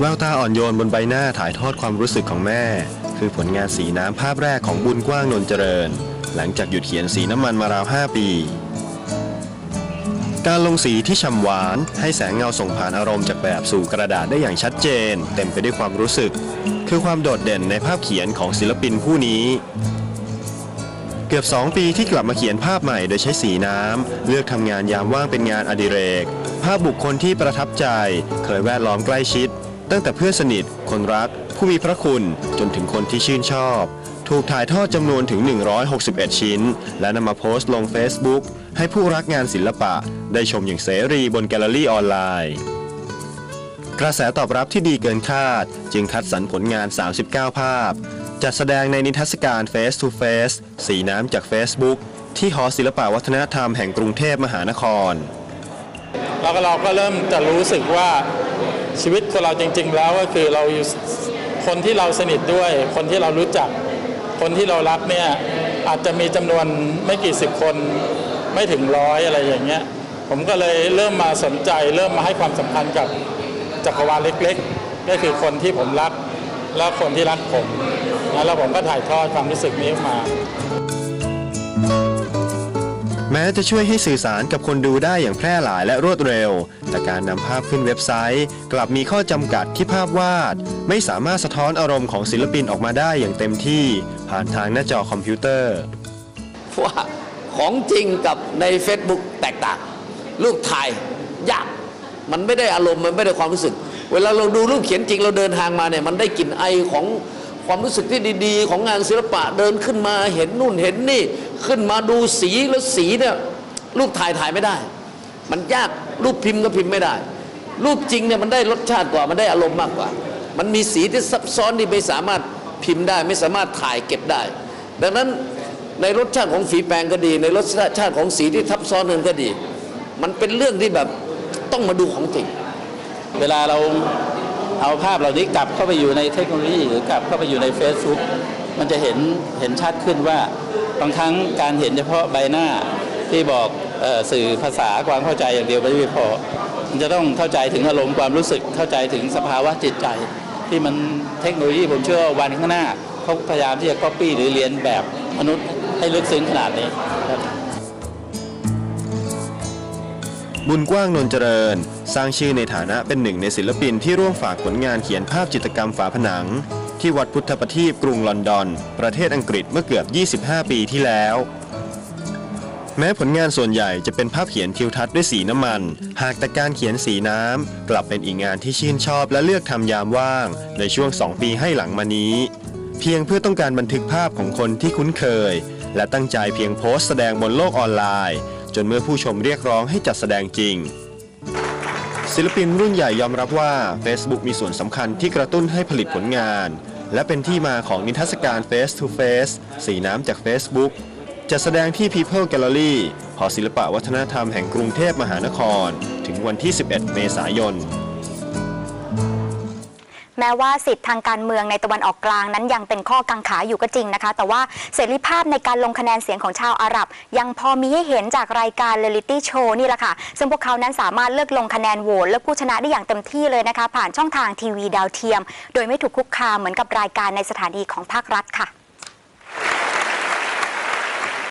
แววตาอ่อนโยนบนใบหน้าถ่ายทอดความรู้สึกของแม่ คือผลงานสีน้ำภาพแรกของบุญกว้างนนเจริญ หลังจากหยุดเขียนสีน้ำมันมาราว 5 ปี การลงสีที่ฉ่ำหวานให้แสงเงาส่งผ่านอารมณ์จากแบบสู่กระดาษได้อย่างชัดเจน เต็มไปด้วยความรู้สึก คือความโดดเด่นในภาพเขียนของศิลปินผู้นี้เกือบ 2 ปีที่กลับมาเขียนภาพใหม่โดยใช้สีน้ำ เลือกทำงานยามว่างเป็นงานอดิเรก ภาพบุคคลที่ประทับใจ เคยแวดล้อมใกล้ชิด ตั้งแต่เพื่อนสนิท คนรัก ผู้มีพระคุณจนถึงคนที่ชื่นชอบ ถูกถ่ายทอดจำนวนถึง 161 ชิ้น และนำมาโพสต์ลง Facebook ให้ผู้รักงานศิลปะ ได้ชมอย่างเสรีบนแกลเลอรี่ออนไลน์ กระแสตอบรับที่ดีเกินคาด จึงคัดสรรผลงาน 39 ภาพ จัดแสดงในนิทรรศการ Face to Face สีน้ำจาก Facebook ที่หอศิลปวัฒนธรรมแห่งกรุงเทพมหานครแล้วก็เราก็เริ่มจะรู้สึกว่า ชีวิตของเราจริง ๆ แล้วก็คือเราคนที่เราสนิทด้วย คนที่เรารู้จัก คนที่เรารักเนี่ยอาจจะมีจำนวนไม่กี่สิบคนไม่ถึงร้อยอะไรอย่างเงี้ยผมก็เลยเริ่มมาสนใจ เริ่มมาให้ความสำคัญกับจักรวาลเล็กๆก็คือคนที่ผมรักและคนที่รักผมนะแล้วผมก็ถ่ายทอดความรู้สึกนี้ออกมา ม้จะช่วยให้สื่อสารกับคนดูได้อย่างแพร่หลายและรวดเร็ว แต่การนำภาพขึ้นเว็บไซต์ กลับมีข้อจำกัดที่ภาพวาด ไม่สามารถสะท้อนอารมณ์ของศิลปินออกมาได้อย่างเต็มที่ ผ่านทางหน้าจอคอมพิวเตอร์ว่าของจริงกับใน Facebook แตกต่าง รูปถ่ายยากมันไม่ได้อารมณ์มันไม่ได้ความรู้สึก เวลาเราดูรูปเขียนจริงเราเดินทางมาเนี่ยมันได้กลิ่นไอของ ความรู้สึกที่ดี ๆ ของงานศิลปะเดินขึ้นมาเห็นนู่นเห็นนี่ ขึ้นมาดูสีแล้วสีเนี่ยรูปถ่ายถ่ายไม่ได้ มันยากรูปพิมพ์ก็พิมพ์ไม่ได้ รูปจริงเนี่ยมันได้รสชาติกว่ามันได้อารมณ์มากกว่า มันมีสีที่ซับซ้อนที่ไม่สามารถพิมพ์ได้ไม่สามารถถ่ายเก็บได้ ดังนั้นในรสชาติของฝีแปรงก็ดี ในรสชาติของสีที่ทับซ้อนนั้นก็ดี มันเป็นเรื่องที่แบบต้องมาดูของจริง เวลาเรา เอาภาพเหล่านี้กลับเข้าไปอยู่ในเทคโนโลยีหรือกลับเข้าไปอยู่ใน Facebook มันจะเห็นเห็นชัดขึ้นว่าบางครั้งการเห็นเฉพาะใบหน้าที่บอกออสื่อภาษาความเข้าใจอย่างเดียวไม่พอมันจะต้องเข้าใจถึงอารมณ์ความรู้สึกเข้าใจถึงสภาวะจิตใจ ที่มันเทคโนโลยีผมเชื่อวันข้างหน้าเขาพยายามที่จะ copy หรือเรียนแบบมนุษย์ให้ลึกซึ้งขนาดนี้ครับบุญกว้างนนเจริญ สร้างชื่อในฐานะเป็นหนึ่งในศิลปินที่ร่วมฝากผลงานเขียนภาพจิตรกรรมฝาผนัง ที่วัดพุทธประทีปกรุงลอนดอน ประเทศอังกฤษเมื่อเกือบ 25 ปีที่แล้ว แม้ผลงานส่วนใหญ่จะเป็นภาพเขียนทิวทัศน์ด้วยสีน้ำมัน หากแต่การเขียนสีน้ำ กลับเป็นอีกงานที่ชื่นชอบและเลือกทำยามว่าง ในช่วง 2 ปีให้หลังมานี้ เพียงเพื่อต้องการบันทึกภาพของคนที่คุ้นเคย และตั้งใจเพียงโพสต์แสดงบนโลกออนไลน์ จนเมื่อผู้ชมเรียกร้องให้จัดแสดงจริง ศิลปินรุ่นใหญ่ยอมรับว่า Facebook มีส่วนสำคัญที่กระตุ้นให้ผลิตผลงาน และเป็นที่มาของนิทรรศการ Face to Face สีน้ำจาก Facebook จะแสดงที่ People Gallery หอศิลปะวัฒนธรรมแห่งกรุงเทพมหานคร ถึงวันที่ 11 เมษายน แม้ว่าสิทธิทางการเมืองในตะวันออกกลางนั้นยังเป็นข้อกังขาอยู่ก็จริงนะคะ แต่ว่าเสรีภาพในการลงคะแนนเสียงของชาวอาหรับ ยังพอมีให้เห็นจากรายการเรลิตี้โชว์นี่แหละค่ะ ซึ่งพวกเขานั้นสามารถเลือกลงคะแนนโหวตเลือกผู้ชนะได้อย่างเต็มที่เลยนะคะ ผ่านช่องทางทีวีดาวเทียม โดยไม่ถูกคุกคามเหมือนกับรายการในสถานีของภาครัฐค่ะ